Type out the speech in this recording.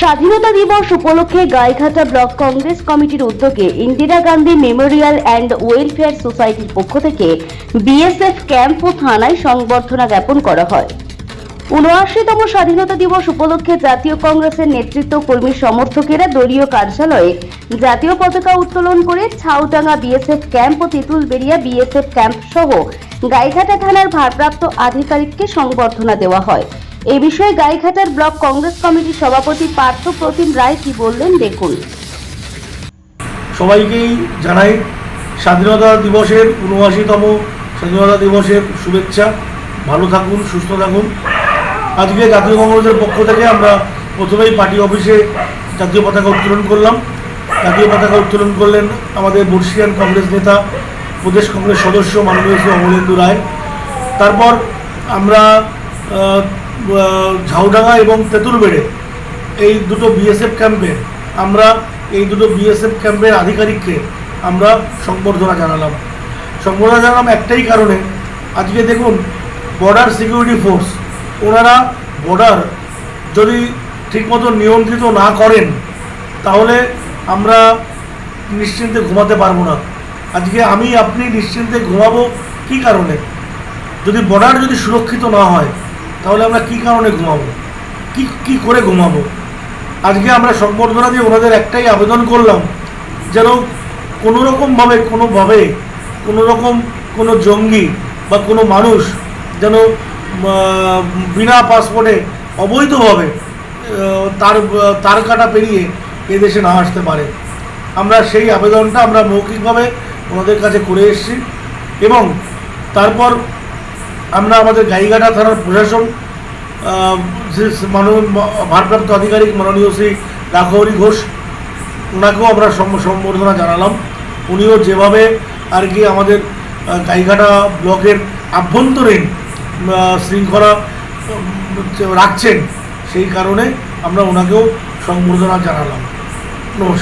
স্বাধীনতা দিবস উপলক্ষে গাইঘাটা ব্লক কংগ্রেস কমিটির উদ্যোগে Indira Gandhi memorial and welfare সোসাইটির পক্ষ থেকে বিএসএফ ক্যাম্প ও থানায় সংবর্ধনা জ্ঞাপন করা হয়। উনআশিতম স্বাধীনতা দিবস উপলক্ষে জাতীয় কংগ্রেসের নেতৃত্ব কর্মী সমর্থকেরা দলীয় কার্যালয়ে জাতীয় পতাকা উত্তোলন করে ছাউডাঙ্গা বিএসএফ ক্যাম্প ও তেঁতুলবেড়িয়া বিএসএফ ক্যাম্প সহ গাইঘাটা থানার ভারপ্রাপ্ত আধিকারিককে সংবর্ধনা দেওয়া হয়। এই বিষয়ে গাইঘাটার ব্লক কংগ্রেস কমিটির সভাপতি পার্থ প্রতিম রায় কি বললেন, দেখুন। সবাইকেই জানাই স্বাধীনতা দিবসের উনআশিতম স্বাধীনতা দিবসের শুভেচ্ছা। ভালো থাকুন, সুস্থ থাকুন। আজকে জাতীয় কংগ্রেসের পক্ষ থেকে আমরা প্রথমেই পার্টি অফিসে জাতীয় পতাকা উত্তোলন করলাম। জাতীয় পতাকা উত্তোলন করলেন আমাদের বর্ষিয়ান কংগ্রেস নেতা, প্রদেশ কংগ্রেস সদস্য মাননীয় শ্রী অমলেন্দু রায়। তারপর আমরা ঝাউডাঙ্গা এবং তেঁতুলবেড়ে এই দুটো বিএসএফ ক্যাম্পে আমরা, এই দুটো বিএসএফ ক্যাম্পের আধিকারিককে আমরা সংবর্ধনা জানালাম। সংবর্ধনা জানালাম একটাই কারণে, আজকে দেখুন বর্ডার সিকিউরিটি ফোর্স ওনারা বর্ডার যদি ঠিকমতো নিয়ন্ত্রিত না করেন, তাহলে আমরা নিশ্চিন্তে ঘুমাতে পারব না। আজকে আমি, আপনি নিশ্চিন্তে ঘুমাবো কী কারণে? যদি বর্ডার যদি সুরক্ষিত না হয় তাহলে আমরা কী কারণে ঘুমাবো? কি কি করে ঘুমাবো? আজকে আমরা সংবর্ধনা দিয়ে ওনাদের একটাই আবেদন করলাম, যেন কোনো রকমভাবে কোনোভাবে কোনো রকম কোনো জঙ্গি বা কোনো মানুষ যেন বিনা পাসপোর্টে অবৈধভাবে তার তার কাটা পেরিয়ে এদেশে না আসতে পারে। আমরা সেই আবেদনটা আমরা মৌখিকভাবে ওনাদের কাছে করে এসেছি এবং তারপর আমরা আমাদের গাইঘাটা থানার প্রশাসন মাননীয় ভারপ্রাপ্ত আধিকারিক মাননীয় শ্রী রাঘবরী ঘোষ ওনাকেও আমরা সম- সম্বর্ধনা জানালাম। উনিও যেভাবে আর কি আমাদের গাইঘাটা ব্লকের আভ্যন্তরীণ শৃঙ্খলা রাখছেন, সেই কারণে আমরা ওনাকেও সম্বর্ধনা জানালাম। নমস্কার।